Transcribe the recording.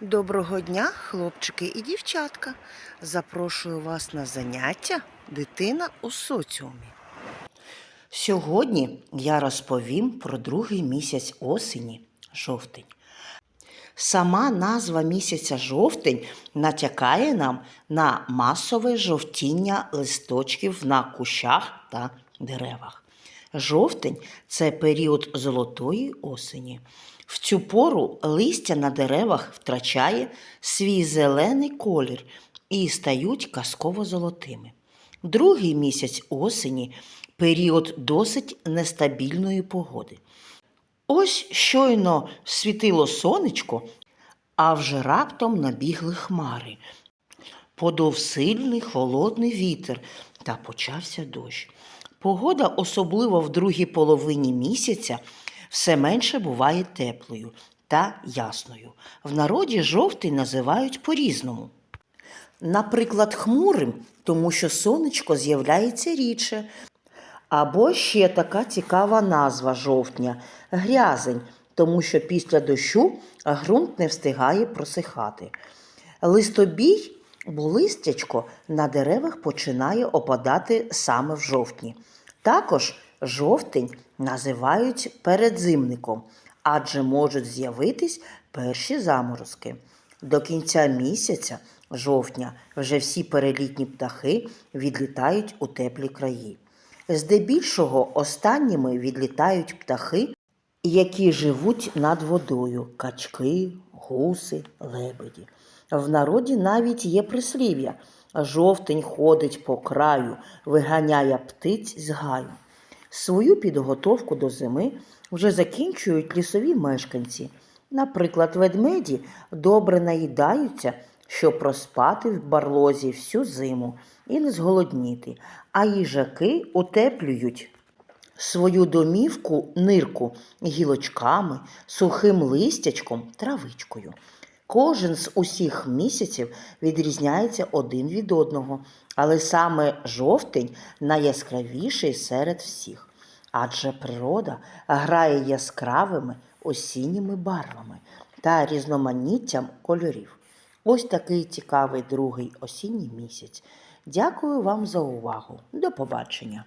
Доброго дня, хлопчики і дівчатка. Запрошую вас на заняття Дитина у соціумі. Сьогодні я розповім про другий місяць осені жовтень. Сама назва місяця жовтень натякає нам на масове жовтіння листочків на кущах та деревах. Жовтень це період золотої осені. В цю пору листя на деревах втрачає свій зелений колір і стають казково золотими. Другий місяць осені період досить нестабільної погоди. Ось щойно світило сонечко, а вже раптом набігли хмари. Подув сильний холодний вітер та почався дощ. Погода, особливо в другій половині місяця, все менше буває теплою та ясною. В народі жовтий називають по-різному. Наприклад, хмурим, тому що сонечко з'являється рідше. Або ще така цікава назва жовтня грязень, тому що після дощу ґрунт не встигає просихати. Листобій, бо листячко на деревах починає опадати саме в жовтні. Також жовтень називають передзимником, адже можуть з'явитись перші заморозки. До кінця місяця жовтня вже всі перелітні птахи відлітають у теплі краї. Здебільшого останніми відлітають птахи, які живуть над водою качки, гуси, лебеді. В народі навіть є прислів'я жовтень ходить по краю, виганяє птиць з гаю. Свою підготовку до зими вже закінчують лісові мешканці. Наприклад, ведмеді добре наїдаються, щоб проспати в барлозі всю зиму і не зголодніти, а їжаки утеплюють свою домівку нирку гілочками, сухим листячком, травичкою. Кожен з усіх місяців відрізняється один від одного, але саме жовтень найяскравіший серед всіх, адже природа грає яскравими осінніми барвами та різноманіттям кольорів. Ось такий цікавий другий осінній місяць. Дякую вам за увагу. До побачення!